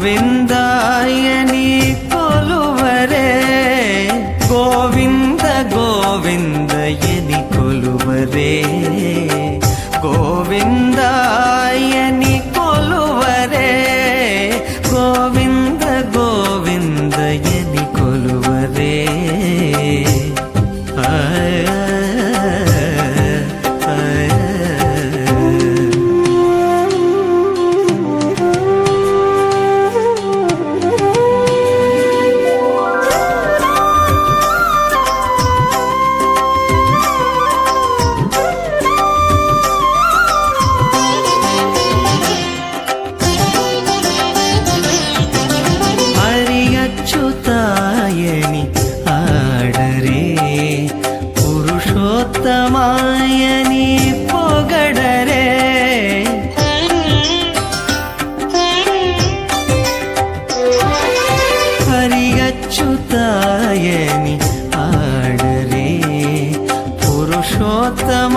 govinda అచ్యుతాయని ఆడరే పురుషోత్తమాయని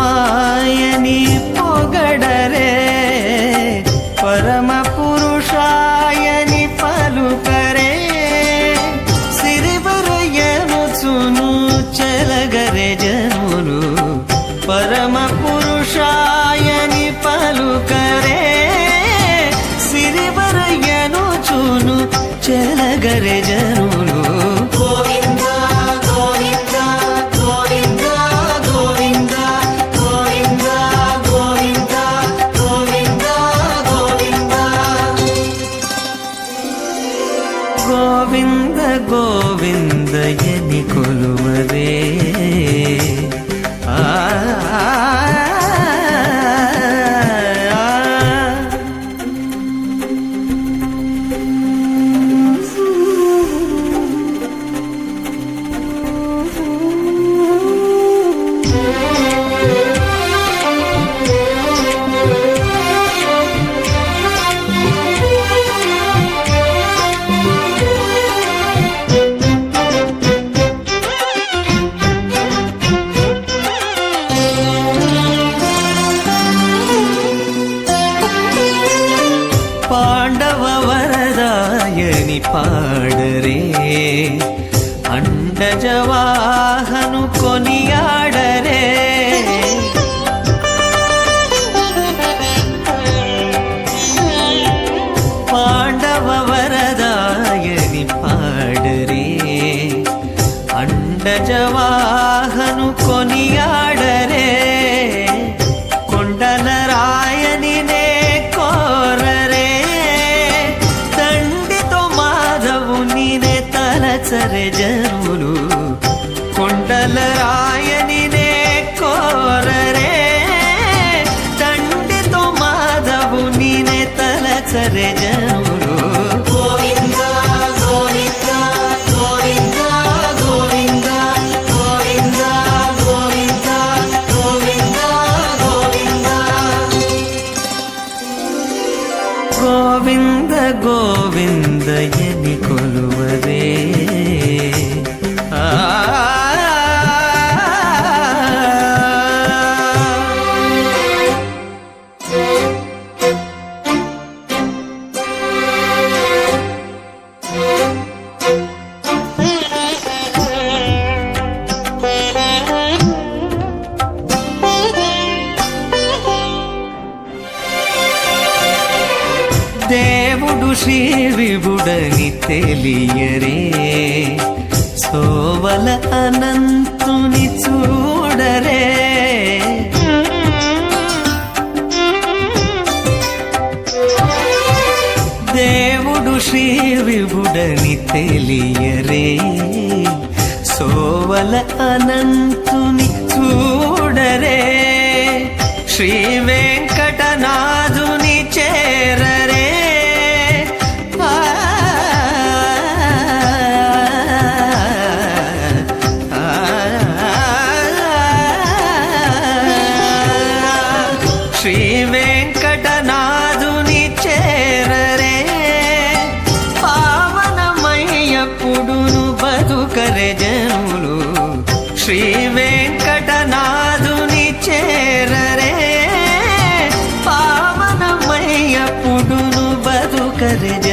నిజవాహను కొనియాడరే. కొండన రాయనినే కోరరే. తండ్రితో మాధవుని నీనే తలచరే జరువులు కొండల రాయనినే కోరరే. తండ్రితో మాధవుని నీనే తలచరే జరువులు അനന്ത estrella.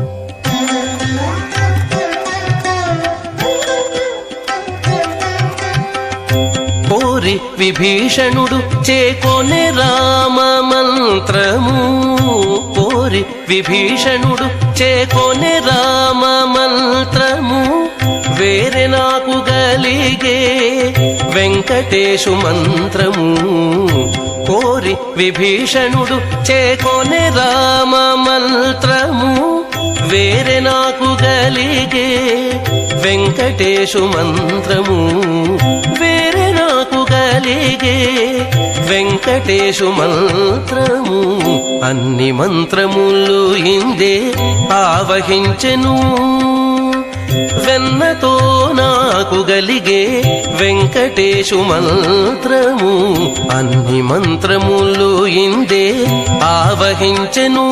విభీషణుడు చేకొనే రామ మంత్రము కోరి విభీషణుడు చేకొనే రామ మంత్రము వేరే నాకు గలిగే వెంకటేశు మంత్రము కోరి విభీషణుడు చేకొనే రామ మంత్రము వేరే నాకు గలిగే వెంకటేశు మంత్రము వే కలిగే వెంకటేశు మంత్రము అన్ని మంత్రములు ఇందే ఆవహించెను. వెన్నతో నాకు గలిగే వెంకటేశు మంత్రము అన్ని మంత్రములు ఇందే ఆవహించెను.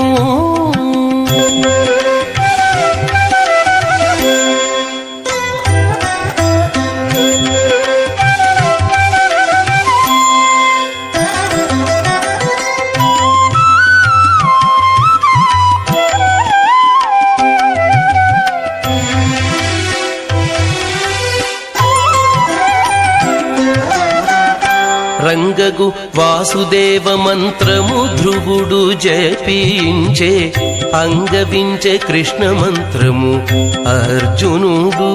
వాసుదేవ మంత్రము ధ్రువుడు జపించే అంగవించే కృష్ణ మంత్రము అర్జునుడు.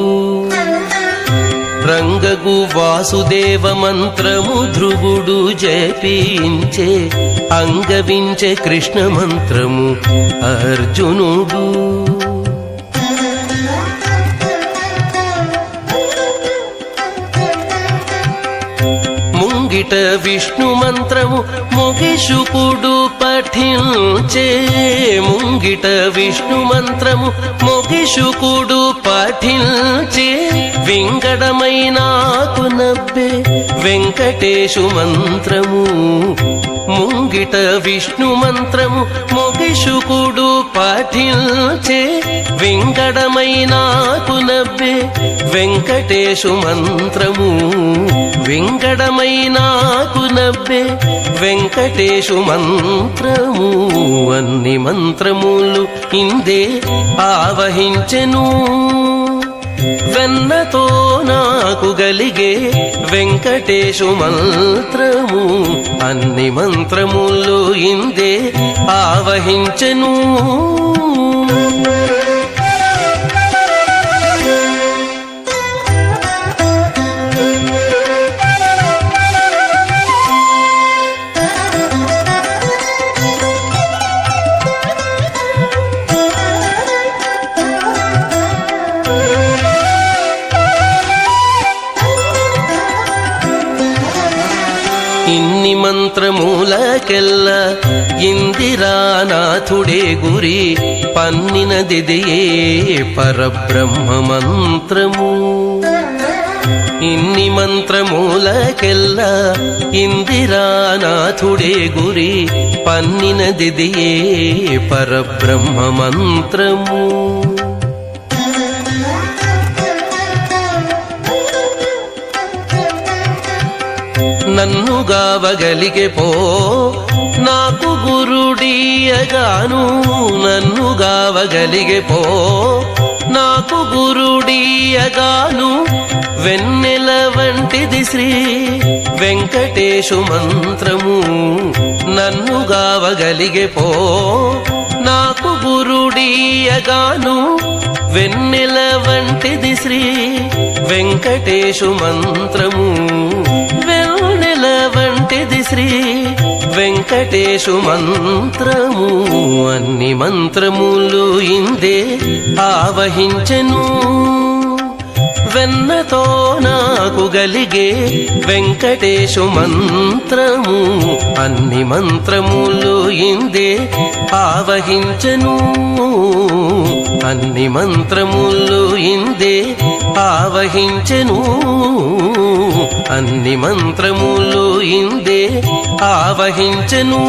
రంగగు వాసుదేవ మంత్రము ధ్రువుడు జపించే అంగవించే కృష్ణ మంత్రము అర్జునుడు. ముంగిట విష్ణు మంత్రము మొగిషుకుడు పఠించే. ముంగిట విష్ణు మంత్రము మొగిషుకుడు పఠించే. వింగడమైనాకు నవ్వే వెంకటేశు మంత్రము ముంగిట విష్ణు మంత్రము మొగిషుకుడు పఠించే. వింగడమైనాకు నవ్వే వెంకటేశు మంత్రము. నాకు నవ్వే వెంకటేశు మంత్రము. అన్ని మంత్రములు ఇందే ఆవహించెను. వెన్నతో నాకు గలిగే వెంకటేశు మంత్రము. అన్ని మంత్రములు ఇందే ఆవహించెను. ఇన్ని మంత్రమూలకెల్ల ఇందిరానాథుడే గురి పన్నినదిదియే పరబ్రహ్మ మంత్రము ఇన్ని మంత్రమూలకెల్ల ఇందిరానాథుడే గురి పన్నినదిదియే పరబ్రహ్మ మంత్రము నన్ను గావగలిగే పో. నాకు గురుడీయగాను నన్ను గావగలిగే పో. నాకు గురుడీయగాను వెన్నెల వంటిది శ్రీ వెంకటేశు మంత్రము. నన్ను గావగలిగే పో. నాకు గురుడీయగాను వెన్నెల వంటిది శ్రీ వెంకటేశు మంత్రము. వంటిది శ్రీ వెంకటేశు మంత్రము. అన్ని మంత్రములు ఇందే ఆవహించెను. వెన్నతో నాకు గలిగే వెంకటేశు మంత్రము. అన్ని మంత్రములు ఇందే ఆవహించను. అన్ని మంత్రములు ఇందే ఆవహించను. అన్ని మంత్రములు ఇందే ఆవహించెను.